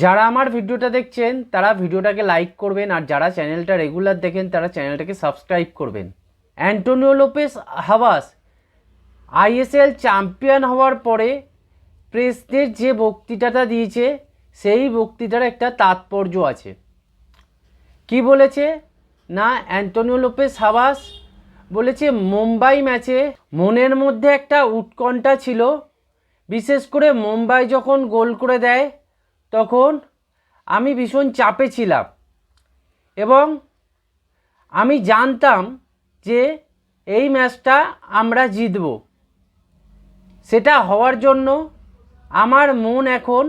যারা আমার ভিডিওটা দেখছেন, তারা ভিডিওটাকে লাইক করবেন আর যারা চ্যানেলটা রেগুলার দেখেন, তারা চ্যানেলটাকে সাবস্ক্রাইব করবেন। Antonio Lopez Habas ISL champion হওয়ার পরে প্রেসদের যে বক্তৃতাটা দিয়েছে, সেই বক্তৃতার একটা তাৎপর্য আছে। কি বলেছে? না অ্যান্টোনিও লোপেস হাভাস বলেছে, মুম্বাই ম্যাচে মনের মধ্যে একটা উৎকণ্ঠা ছিল। বিশেষ করে মুম্বাই যখন গোল করে দেয় তখন আমি ভীষণ চাপে ছিলাম এবং আমি জানতাম যে এই ম্যাচটা আমরা জিতব। সেটা হওয়ার জন্য আমার মন এখন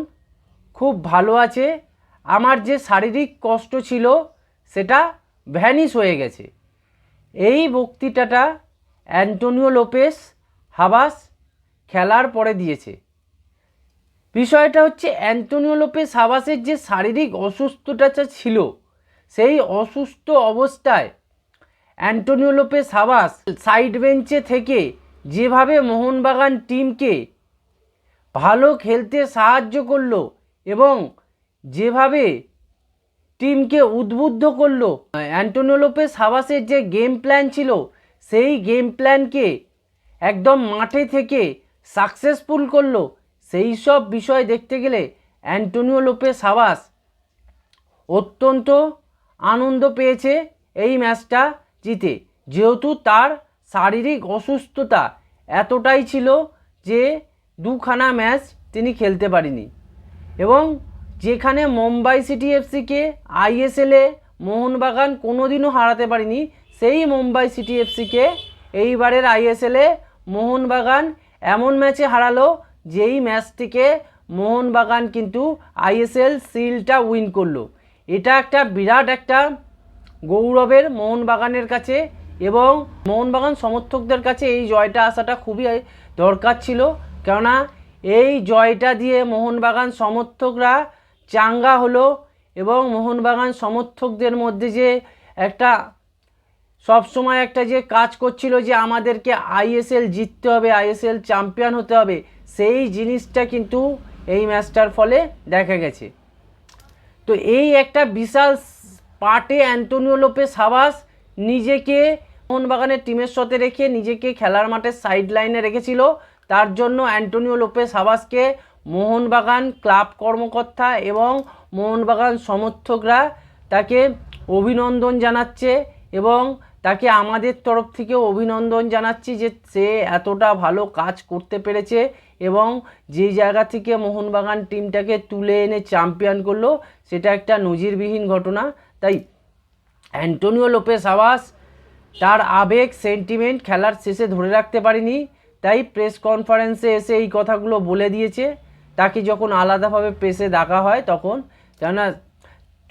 খুব ভালো আছে। আমার যে শারীরিক কষ্ট ছিল সেটা ভ্যানিশ হয়ে গেছে। এই বক্তৃতাটা অ্যান্টোনিও লোপেস হাবাস খেলার পরে দিয়েছে। বিষয়টা হচ্ছে অ্যান্টোনিও লোপেস হাবাসের যে শারীরিক অসুস্থতাটা ছিল, সেই অসুস্থ অবস্থায় অ্যান্টোনিও লোপেস হাবাস সাইড বেঞ্চে থেকে যেভাবে মোহনবাগান টিমকে ভালো খেলতে সাহায্য করল এবং যেভাবে টিমকে উদ্বুদ্ধ করল, অ্যান্টোনিও লোপেস হাবাসের যে গেম প্ল্যান ছিল, সেই গেম প্ল্যানকে একদম মাঠে থেকে সাকসেসফুল করল। সেই সব বিষয় দেখতে গেলে অ্যান্টোনিও লোপে সাবাস অত্যন্ত আনন্দ পেয়েছে এই ম্যাচটা জিতে। যেহেতু তার শারীরিক অসুস্থতা এতটাই ছিল যে দুখানা ম্যাচ তিনি খেলতে পারেনি এবং যেখানে মুম্বাই সিটি এফসিকে আইএসএলে মোহনবাগান কোনোদিনও হারাতে পারেনি, সেই মুম্বাই সিটি এফসিকে এইবারের আইএসএলে মোহনবাগান এমন ম্যাচে হারালো যেই ম্যাচ থেকে মোহনবাগান কিন্তু আইএসএল সিলটা উইন করল। এটা একটা বিরাট একটা গৌরবের মোহনবাগানের কাছে এবং মোহনবাগান সমর্থকদের কাছে এই জয়টা আসাটা খুবই দরকার ছিল। কেননা এই জয়টা দিয়ে মোহনবাগান সমর্থকরা চাঙ্গা হলো এবং মোহনবাগান সমর্থকদের মধ্যে যে একটা সবসময় একটা যে কাজ করছিল যে আমাদেরকে আইএসএল জিততে হবে আইএসএল চ্যাম্পিয়ন হতে হবে, সেই জিনিসটা কিন্তু এই ম্যাচটার ফলে দেখা গেছে। তো এই একটা বিশাল পার্টে অ্যান্টোনিও লোপেস হাবাস নিজেকে মোহনবাগানের টিমের সাথে রেখে নিজেকে খেলার মাঠে সাইড লাইনে রেখেছিল। তার জন্য অ্যান্টোনিও লোপেস হাবাসকে মোহনবাগান ক্লাব কর্মকর্তা এবং মোহনবাগান সমর্থকরা তাকে অভিনন্দন জানাচ্ছে এবং তাকে আমাদের তরফ থেকেও অভিনন্দন জানাচ্ছি যে সে এতটা ভালো কাজ করতে পেরেছে এবং যে জায়গা থেকে মোহনবাগান টিমটাকে তুলে এনে চ্যাম্পিয়ন করল, সেটা একটা নজিরবিহীন ঘটনা। তাই অ্যান্টোনিও লোপেস আবাস তার আবেগ, সেন্টিমেন্ট খেলার শেষে ধরে রাখতে পারেনি। তাই প্রেস কনফারেন্সে এসে এই কথাগুলো বলে দিয়েছে। তাকে যখন আলাদাভাবে প্রেসে ডাকা হয়, তখন কেননা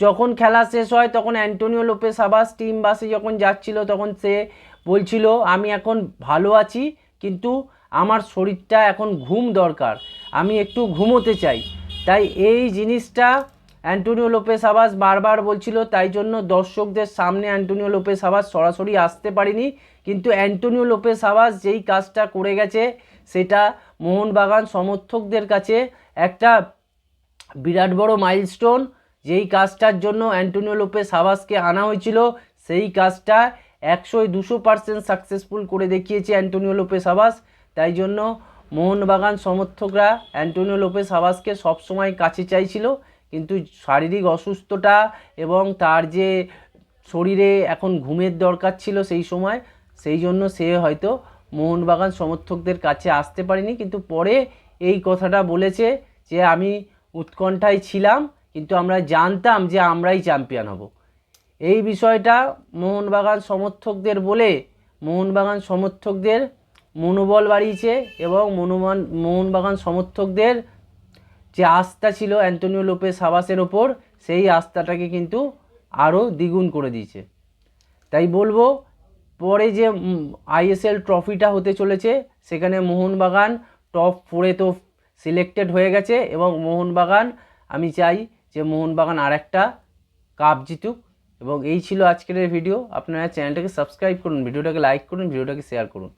যখন খেলা শেষ হয়, তখন অ্যান্টোনিও লোপেস আবাস টিম বাসে যখন যাচ্ছিল, তখন সে বলছিল, আমি এখন ভালো আছি, কিন্তু আমার শরীরটা এখন ঘুম দরকার, আমি একটু ঘুমোতে চাই। তাই এই জিনিসটা অ্যান্টোনিও লোপেস আবাস বারবার বলছিল, তাই জন্য দর্শকদের সামনে অ্যান্টোনিও লোপেস আবাস সরাসরি আসতে পারিনি। কিন্তু অ্যান্টোনিও লোপেস আবাস যেই কাজটা করে গেছে, সেটা মোহনবাগান সমর্থকদের কাছে একটা বিরাট বড় মাইলস্টোন যেই কাজটার জন্য অ্যান্টোনিও লোপেস হাবাসকে আনা হয়েছিল, সেই কাজটা একশোয় দুশো পার্সেন্ট সাকসেসফুল করে দেখিয়েছে অ্যান্টোনিও লোপেস হাবাস তাই জন্য মোহনবাগান সমর্থকরা অ্যান্টোনিও লোপেস হাবাসকে সবসময় কাছে চাইছিল, কিন্তু শারীরিক অসুস্থতা এবং তার যে শরীরে এখন ঘুমের দরকার ছিল সেই সময়, সেই জন্য সে হয়তো মোহনবাগান সমর্থকদের কাছে আসতে পারেনি। কিন্তু পরে এই কথাটা বলেছে যে, আমি উৎকণ্ঠায় ছিলাম কিন্তু আমরা জানতাম যে আমরাই চ্যাম্পিয়ন হব। এই বিষয়টা মোহনবাগান সমর্থকদের বলে মোহনবাগান সমর্থকদের মনোবল বাড়িয়েছে এবং মনোমান, মোহনবাগান সমর্থকদের যে আস্থা ছিল অ্যান্টোনিও লোপে সাবাসের ওপর, সেই আস্থাটাকে কিন্তু আরও দ্বিগুণ করে দিয়েছে। তাই বলব, পরে যে আইএসএল ট্রফিটা হতে চলেছে, সেখানে মোহনবাগান টপ ফোরে তো সিলেক্টেড হয়ে গেছে এবং মোহনবাগান, আমি চাই যে মোহনবাগান আর একটা কাপ জিতুক। এবং এই ছিল আজকের ভিডিও আপনারা চ্যানেলটাকে সাবস্ক্রাইব করুন ভিডিওটাকে লাইক করুন ভিডিওটাকে শেয়ার করুন।